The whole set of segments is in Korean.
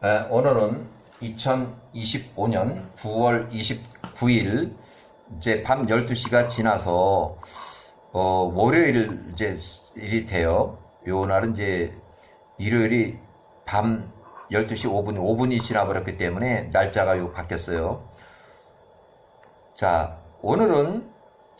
에, 오늘은 2025년 9월 29일 이제 밤 12시가 지나서 어, 월요일 이제 일이 돼요. 요 날은 이제 일요일이 밤 12시 5분, 5분이 지나버렸기 때문에 날짜가 요 바뀌었어요. 자, 오늘은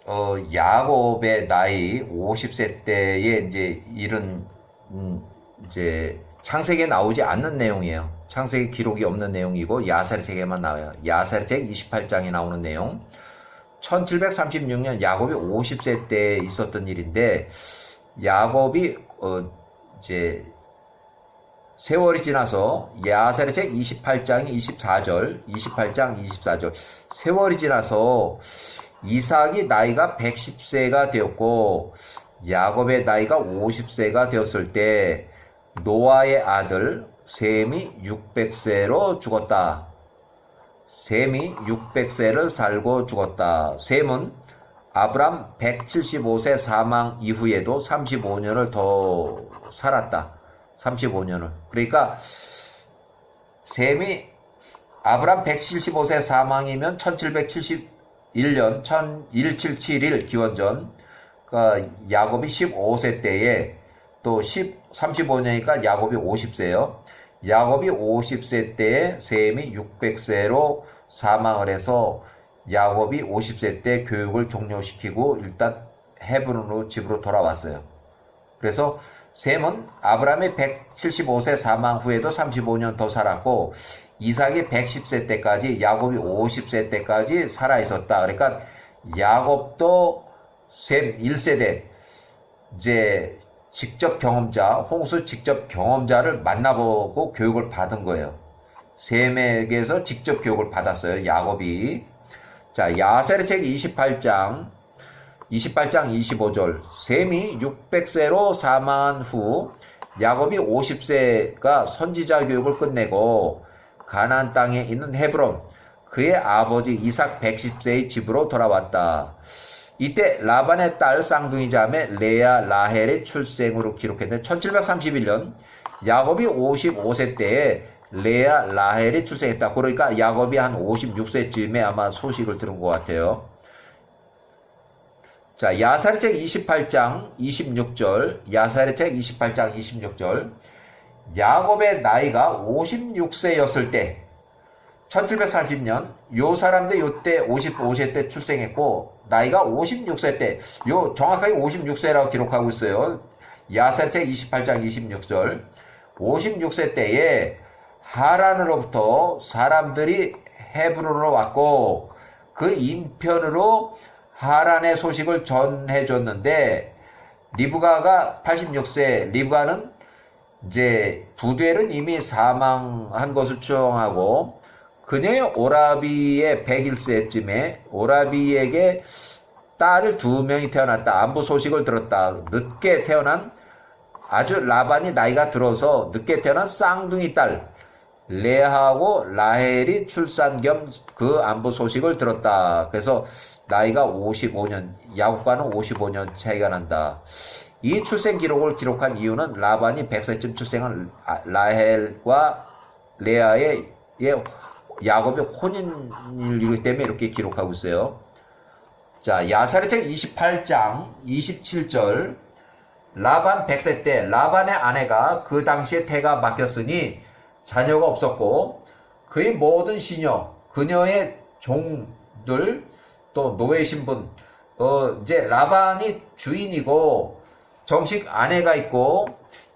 어, 야곱의 나이 50세 때에 이제 이런 음, 이제 창세기에 나오지 않는 내용이에요. 창세기 기록이 없는 내용이고 야살책에만 나와요. 야살책 28장에 나오는 내용. 1736년 야곱이 50세 때 있었던 일인데 야곱이 어 이제 세월이 지나서 야살책 28장이 24절, 28장 24절. 세월이 지나서 이삭이 나이가 110세가 되었고 야곱의 나이가 50세가 되었을 때 노아의 아들 셈이 600세로 죽었다. 셈이 600세를 살고 죽었다. 셈은 아브람 175세 사망 이후에도 35년을 더 살았다. 35년을. 그러니까 셈이 아브람 175세 사망이면 1771년 1777일 기원전 그러니까 야곱이 15세 때에 또 10, 35년이니까 야곱이 50세요. 야곱이 50세 때에 셈이 600세로 사망을 해서 야곱이 50세 때 교육을 종료시키고 일단 헤브론으로 집으로 돌아왔어요. 그래서 셈은 아브라함의 175세 사망 후에도 35년 더 살았고 이삭이 110세 때까지 야곱이 50세 때까지 살아 있었다. 그러니까 야곱도 셈 1세대 이제 직접 경험자, 홍수 직접 경험자를 만나보고 교육을 받은 거예요. 셈에게서 직접 교육을 받았어요. 야곱이. 자, 야세르 책 28장 28장 25절 셈이 600세로 사망한 후 야곱이 50세가 선지자 교육을 끝내고 가나안 땅에 있는 헤브론 그의 아버지 이삭 110세의 집으로 돌아왔다. 이때 라반의 딸 쌍둥이 자매 레아 라헬의 출생으로 기록했는데 1731년 야곱이 55세 때에 레아 라헬이 출생했다. 그러니까 야곱이 한 56세쯤에 아마 소식을 들은 것 같아요. 자, 야사리책 28장 26절, 야사리책 28장 26절, 야곱의 나이가 56세였을 때, 1730년, 요 사람도 요때 55세 때 출생했고, 나이가 56세 때, 요 정확하게 56세라고 기록하고 있어요. 야사리책 28장 26절, 56세 때에 하란으로부터 사람들이 헤브론으로 왔고, 그 인편으로 하란의 소식을 전해 줬는데 리브가가 86세 리브가는 이제 부델은 이미 사망한 것을 추정하고 그녀의 오라비의 101세쯤에 오라비에게 딸을 두 명이 태어났다. 안부 소식을 들었다. 늦게 태어난 아주 라반이 나이가 들어서 늦게 태어난 쌍둥이 딸 레하고 라헬이 출산 겸 그 안부 소식을 들었다. 그래서 나이가 55년, 야곱과는 55년 차이가 난다. 이 출생 기록을 기록한 이유는 라반이 100세쯤 출생한 라헬과 레아의 야곱의 혼인이기 때문에 이렇게 기록하고 있어요. 자, 야사리책 28장 27절 라반 100세 때 라반의 아내가 그 당시에 태가 막혔으니 자녀가 없었고 그의 모든 시녀, 그녀의 종들 또 노예 신분, 어, 이제 라반이 주인이고 정식 아내가 있고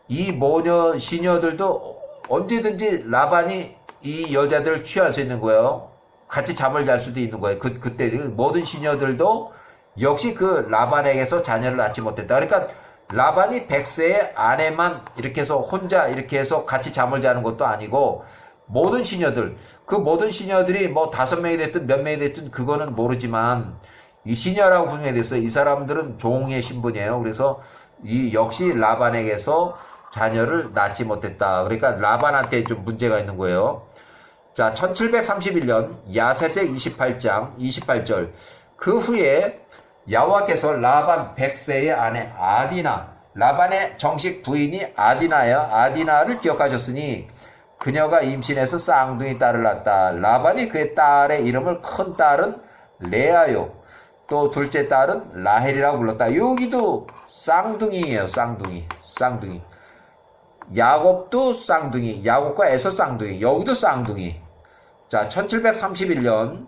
이 모녀 시녀들도 언제든지 라반이 이 여자들을 취할 수 있는 거예요. 같이 잠을 잘 수도 있는 거예요. 그, 그때 모든 시녀들도 역시 그 라반에게서 자녀를 낳지 못했다. 그러니까 라반이 백세의 아내만 이렇게 해서 혼자 이렇게 해서 같이 잠을 자는 것도 아니고 모든 시녀들 그 모든 시녀들이 뭐 다섯 명이 됐든 몇 명이 됐든 그거는 모르지만 이 시녀라고 분명히 됐어요. 이 사람들은 종의 신분이에요. 그래서 이 역시 라반에게서 자녀를 낳지 못했다. 그러니까 라반한테 좀 문제가 있는 거예요. 자, 1731년 야세세 28장 28절 그 후에 야호와께서 라반 100세의 아내 아디나 라반의 정식 부인이 아디나야 아디나를 기억하셨으니 그녀가 임신해서 쌍둥이 딸을 낳았다. 라반이 그의 딸의 이름을 큰 딸은 레아요. 또 둘째 딸은 라헬이라고 불렀다. 여기도 쌍둥이에요. 쌍둥이. 쌍둥이. 야곱도 쌍둥이. 야곱과 에서 쌍둥이. 여기도 쌍둥이. 자, 1731년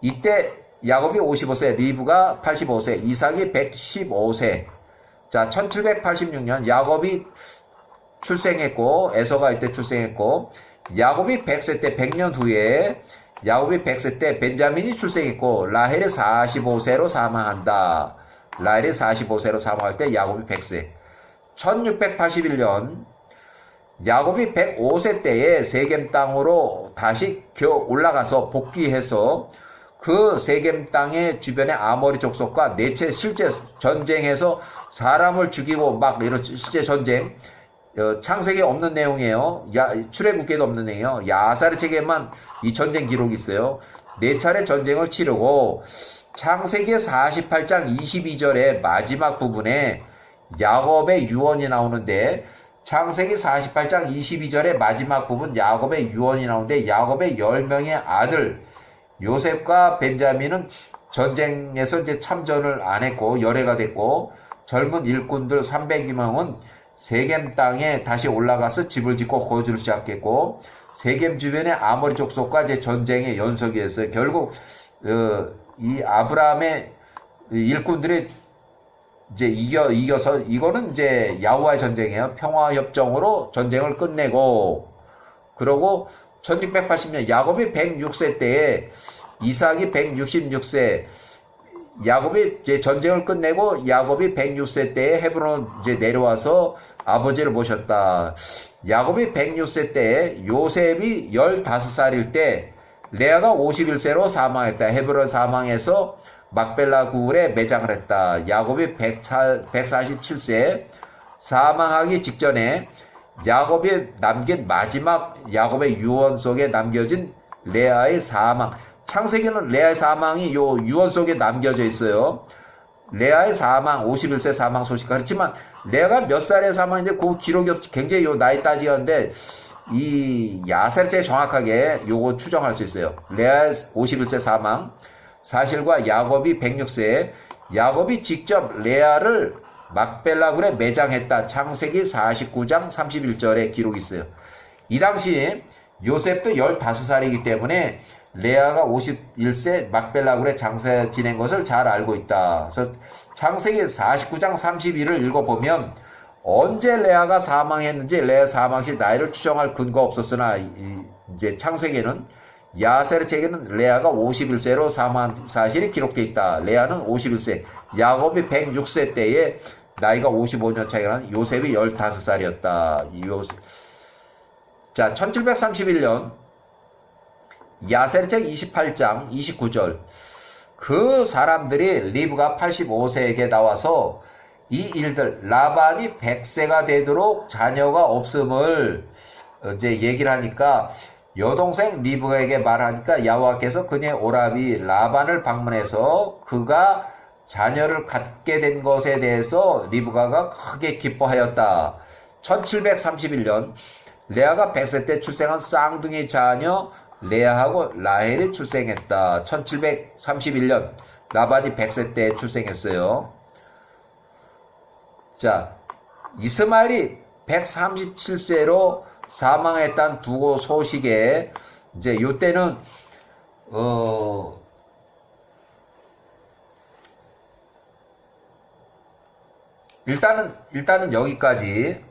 이때 야곱이 55세, 리브가 85세, 이삭이 115세. 자, 1786년 야곱이 출생했고 에서가 이때 출생했고 야곱이 100세 때 100년 후에 야곱이 100세 때 벤자민이 출생했고 라헬이 45세로 사망한다. 라헬이 45세로 사망할 때 야곱이 100세. 1681년 야곱이 105세 때에 세겜 땅으로 다시 겨 올라가서 복귀해서 그 세겜 땅의 주변의 아모리 족속과 네채 실제 전쟁에서 사람을 죽이고 막 이런 실제 전쟁 어, 창세기에 없는 내용이에요. 야, 출애굽기에도 없는 내용이에요. 야사르 책에만 이 전쟁 기록이 있어요. 네 차례 전쟁을 치르고 창세기 48장 22절의 마지막 부분에 야곱의 유언이 나오는데 창세기 48장 22절의 마지막 부분 야곱의 유언이 나오는데 야곱의 10명의 아들 요셉과 벤자민은 전쟁에서 이제 참전을 안 했고 열애가 됐고 젊은 일꾼들 300명은 세겜 땅에 다시 올라가서 집을 짓고 거주를 시작했고 세겜 주변의 아모리 족속과 이제 전쟁의 연속이었어요. 결국 어, 이 아브라함의 일꾼들이 이제 이겨 이겨서 이거는 이제 야후와의 전쟁이에요. 평화 협정으로 전쟁을 끝내고 그러고 1680년 야곱이 106세 때에 이삭이 166세 야곱이 이제 전쟁을 끝내고 야곱이 106세 때에 헤브론 이제 내려와서 아버지를 모셨다. 야곱이 106세 때에 요셉이 15살일 때 레아가 51세로 사망했다. 헤브론 사망해서 막벨라 구울에 매장을 했다. 야곱이 147세 사망하기 직전에 야곱이 남긴 마지막 야곱의 유언 속에 남겨진 레아의 사망. 창세기는 레아의 사망이 요 유언 속에 남겨져 있어요. 레아의 사망, 51세 사망 소식. 그렇지만 레아가 몇 살에 사망인데 그 기록이 없, 굉장히 요 나이 따지는데 이 야살제 정확하게 요거 추정할 수 있어요. 레아 51세 사망. 사실과 야곱이 106세. 야곱이 직접 레아를 막벨라굴에 매장했다. 창세기 49장 31절에 기록이 있어요. 이 당시 요셉도 15살이기 때문에 레아가 51세 막벨라굴에 장사 지낸 것을 잘 알고 있다. 그래서 창세기 49장 31을 읽어보면 언제 레아가 사망했는지 레아 사망 시 나이를 추정할 근거 없었으나 이제 창세기는 야셀의 책에는 레아가 51세로 사망한 사실이 기록되어 있다. 레아는 51세, 야곱이 106세 때에 나이가 55년 차이가 나는 요셉이 15살이었다. 요... 자, 1731년 야세르책 28장 29절 그 사람들이 리브가 85세에게 나와서 이 일들 라반이 100세가 되도록 자녀가 없음을 이제 얘기를 하니까 여동생 리브가에게 말하니까 야와께서 그녀의 오라비 라반을 방문해서 그가 자녀를 갖게 된 것에 대해서 리브가가 크게 기뻐하였다. 1731년 레아가 100세 때 출생한 쌍둥이 자녀 레아하고 라헬이 출생했다. 1731년 라반이 100세 때 출생했어요. 자, 이스마엘이 137세로 사망했다는 두고 소식에 이제 요때는 어 일단은 일단은 여기까지